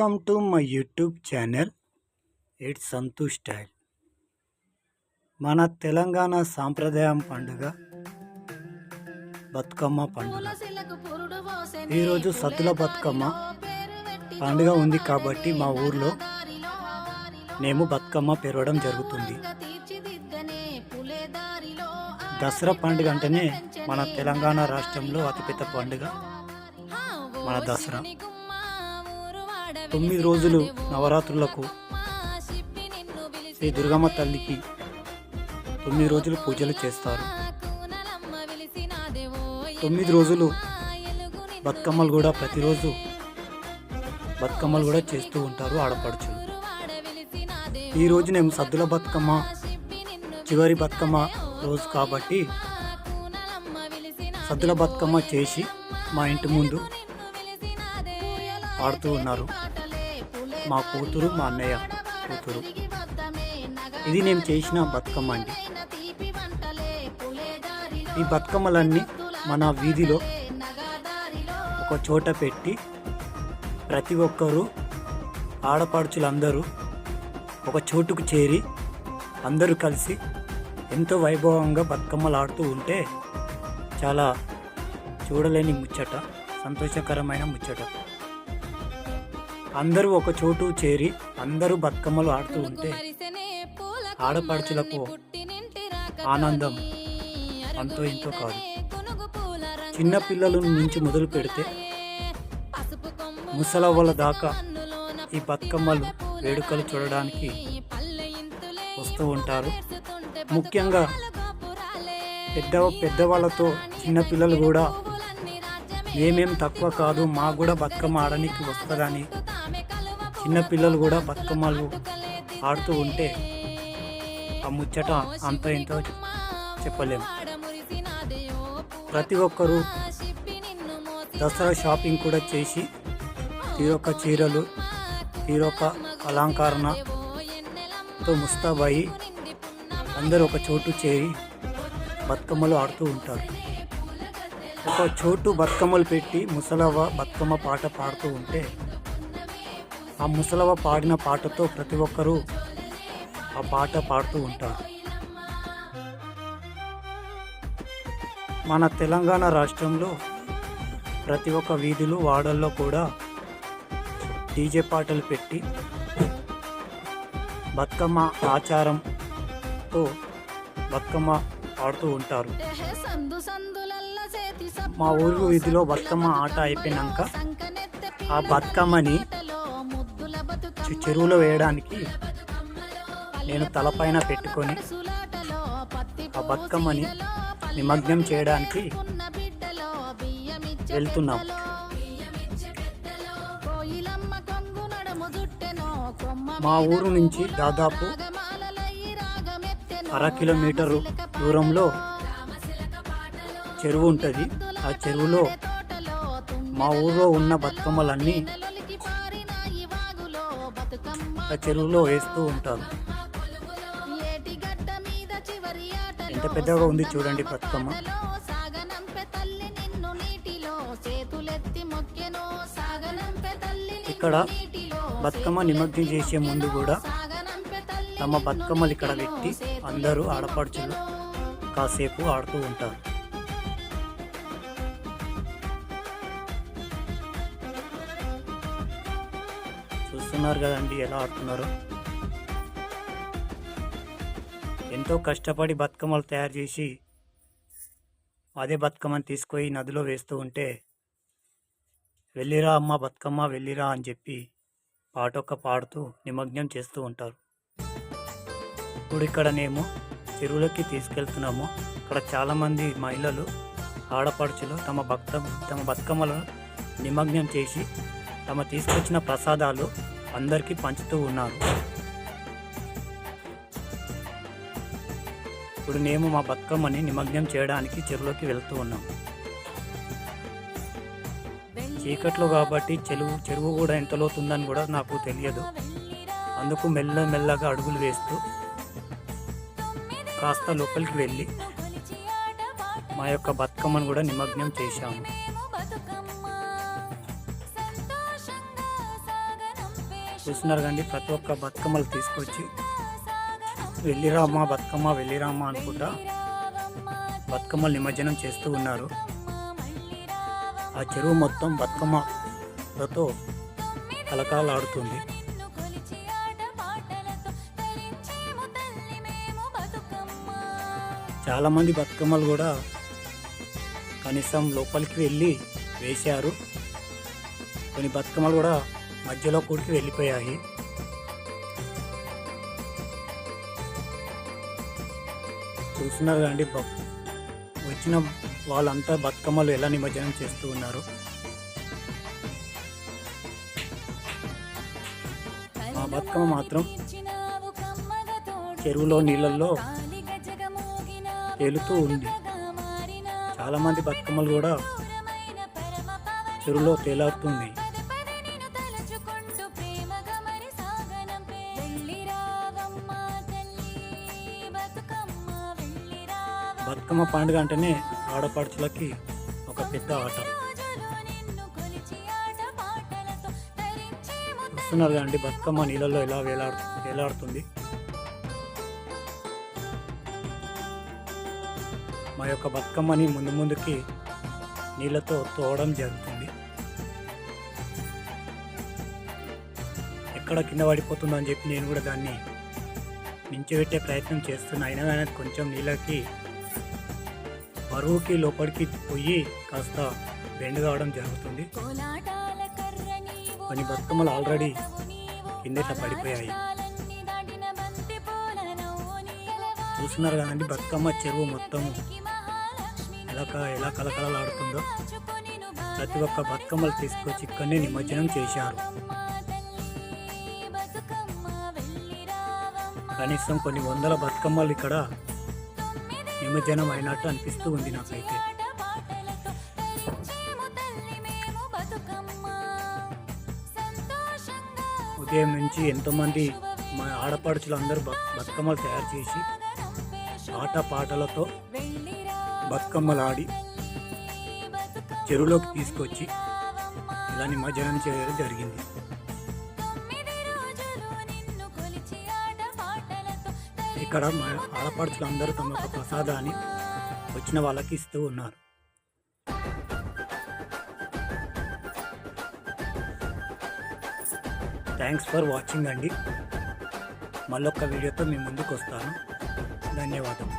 Welcome to my YouTube channel it's Santosh style మన తెలంగాణ సాంప్రదాయం పండుగ బతుకమ్మ పండుగ. ఈరోజు సద్దుల బతుకమ్మ పండుగ ఉంది కాబట్టి మా ఊర్లో మేము బతుకమ్మ పెరగడం జరుగుతుంది. దసరా పండుగ అంటేనే మన తెలంగాణ రాష్ట్రంలో అతిపెద్ద పండుగ మన దసరా. తొమ్మిది రోజులు నవరాత్రులకు శ్రీ దుర్గమ్మ తల్లికి తొమ్మిది రోజులు పూజలు చేస్తారు. తొమ్మిది రోజులు బతుకమ్మలు కూడా ప్రతిరోజు బతుకమ్మలు కూడా చేస్తూ ఉంటారు ఆడపడుచులు. ఈ రోజు మేము సద్దుల బతుకమ్మ చివరి బతుకమ్మ రోజు కాబట్టి సద్దుల బతుకమ్మ చేసి మా ఇంటి ముందు ఆడుతూ ఉన్నారు. మా కూతురు మా అన్నయ్య కూతురు. ఇది నేను చేసిన బతుకమ్మ అండి. ఈ బతుకమ్మలన్నీ మన వీధిలో ఒక చోట పెట్టి ప్రతి ఒక్కరూ ఆడపడుచులందరూ ఒక చోటుకు చేరి అందరూ కలిసి ఎంతో వైభవంగా బతుకమ్మలు ఆడుతూ ఉంటే చాలా చూడలేని ముచ్చట సంతోషకరమైన ముచ్చట. అందరూ ఒక చోటు చేరి అందరూ బతుకమ్మలు ఆడుతూ ఉంటే ఆడపడుచులకు ఆనందం అంతో ఇంతో కాదు. చిన్న పిల్లల నుంచి మొదలు పెడితే ముసలవ్వల దాకా ఈ బతుకమ్మలు వేడుకలు చూడడానికి వస్తూ ఉంటారు. ముఖ్యంగా పెద్ద పెద్దవాళ్ళతో చిన్నపిల్లలు కూడా ఏమేం తక్కువ కాదు మాకు కూడా బతుకమ్మ ఆడడానికి వస్తుందని చిన్నపిల్లలు కూడా బతుకమ్మలు ఆడుతూ ఉంటే ఆ ముచ్చట అంత ఇంత చెప్పలేము ప్రతి ఒక్కరూ దసరా షాపింగ్ కూడా చేసి తీరొక్క చీరలు తీరొక్క అలంకరణతో ముస్తాబాయి అందరూ ఒక చోటు చేరి బతుకమ్మలు ఆడుతూ ఉంటారు. ఒక చోటు బతుకమ్మలు పెట్టి ముసలవ్వ బతుకమ్మ పాట పాడుతూ ఉంటే ఆ ముసలవ్వ పాడిన పాటతో ప్రతి ఒక్కరూ ఆ పాట పాడుతూ ఉంటారు. మన తెలంగాణ రాష్ట్రంలో ప్రతి ఒక్క వీధులు వాడల్లో కూడా డీజే పాటలు పెట్టి బతుకమ్మ ఆచారంతో బతుకమ్మ ఆడుతూ ఉంటారు. మా ఊరు వీధిలో బతుకమ్మ ఆట అయిపోయినాక ఆ బతుకమ్మని చెరువులో వేయడానికి నేను తలపైన పెట్టుకొని ఆ బతుకమ్మని నిమగ్నం చేయడానికి వెళ్తున్నాం. మా ఊరు నుంచి దాదాపు అర కిలోమీటరు దూరంలో చెరువు ఉంటుంది. ఆ చెరువులో మా ఊర్లో ఉన్న బతుకమ్మలన్నీ ఆ చెరువులో వేస్తూ ఉంటారు. ఎంత పెద్దగా ఉంది చూడండి బతుకమ్మ. ఇక్కడ బతుకమ్మ నిమగ్నం చేసే ముందు కూడా తమ బతుకమ్మలు ఇక్కడ పెట్టి అందరూ ఆడపడుచులు కాసేపు ఆడుతూ ఉంటారు. చూస్తున్నారు కదండి ఎలా ఆడుతున్నారు? ఎంతో కష్టపడి బతుకమ్మలు తయారు చేసి అదే బతుకమ్మని తీసుకొని నదిలో వేస్తూ ఉంటే వెళ్ళిరా అమ్మ బతుకమ్మ వెళ్ళిరా అని చెప్పి పాటొక్క పాడుతూ నిమగ్నం చేస్తూ ఉంటారు. ఇప్పుడు ఇక్కడ మేము చెరువులోకి తీసుకెళ్తున్నాము. ఇక్కడ చాలామంది మహిళలు ఆడపడుచులు తమ భక్త తమ బతుకమ్మలను నిమగ్నం చేసి తమ తీసుకొచ్చిన ప్రసాదాలు అందరికీ పంచుతూ ఉన్నారు. ఇప్పుడు మేము మా బతుకమ్మని నిమగ్నం చేయడానికి చెరువులోకి వెళ్తూ ఉన్నాం. చీకట్లో కాబట్టి చెరువు చెరువు కూడా ఎంత లోతుందని కూడా నాకు తెలియదు. అందుకు మెల్ల మెల్లగా అడుగులు వేస్తూ కాస్త లోపలికి వెళ్ళి మా యొక్క బతుకమ్మను కూడా నిమగ్నం చేశాము. చూస్తున్నారు కండి ప్రతి ఒక్క బతుకమ్మలు తీసుకొచ్చి వెళ్ళిరామా బతుకమ్మ వెళ్ళిరామా అనుకుంటా బతుకమ్మలు నిమజ్జనం చేస్తూ ఉన్నారు. ఆ చెరువు మొత్తం బతుకమ్మలతో కలకాలాడుతుంది చాలామంది బతుకమ్మలు కూడా కనీసం లోపలికి వెళ్ళి వేశారు. కొన్ని బతుకమ్మలు కూడా మధ్యలో కూడికి వెళ్ళిపోయాయి. చూస్తున్నారు కదండి వచ్చిన వాళ్ళంతా బతుకమ్మలు ఎలా నిమజ్జనం చేస్తూ ఉన్నారు. మా బతుకమ్మ మాత్రం చెరువులో నీళ్ళల్లో తేలుతూ ఉంది. చాలామంది బతుకమ్మలు కూడా చెరువులో తేలాడుతుంది బతుకమ్మ పండుగ అంటేనే ఆడపడుచులకి ఒక పెద్ద ఆట. చూస్తున్నారు కదండి బతుకమ్మ నీళ్ళల్లో ఎలా వేలాడు వేలాడుతుంది. మా యొక్క బతుకమ్మని ముందు ముందుకి నీళ్ళతో తోవడం జరుగుతుంది. ఎక్కడ కింద పడిపోతుందని చెప్పి నేను కూడా దాన్ని నించోబెట్టే ప్రయత్నం చేస్తున్నా. అయినా కానీ కొంచెం నీళ్ళకి బరువుకి లోపలికి పోయి కాస్త బెండ్ కావడం జరుగుతుంది. కొన్ని బతుకమ్మలు ఆల్రెడీ కిందట పడిపోయాయి. చూస్తున్నారు కదండి బతుకమ్మ చెరువు మొత్తం ఎలా ఎలా కలకలలాడుతుందో ప్రతి ఒక్క బతుకమ్మలు తీసుకొచ్చి ఇక్కడనే నిమజ్జనం చేశారు. కనీసం కొన్ని వందల బతుకమ్మలు ఇక్కడ నిమజ్జనం అయినట్టు అనిపిస్తూ ఉంది నాకైతే. ఉదయం నుంచి ఎంతోమంది మా ఆడపడుచులు అందరూ బతుకమ్మలు తయారు చేసి ఆట పాటలతో బతుకమ్మలు ఆడి చెరువులోకి తీసుకొచ్చి ఇలా నిమజ్జనం చేయడం జరిగింది. ఇక్కడ మా ఆడపడుచులు అందరూ తమ యొక్క ప్రసాదాన్ని వచ్చిన వాళ్ళకి ఇస్తూ ఉన్నారు. థ్యాంక్స్ ఫర్ వాచింగ్ అండి. మళ్ళొక్క వీడియోతో మీ ముందుకు వస్తాను ధన్యవాదాలు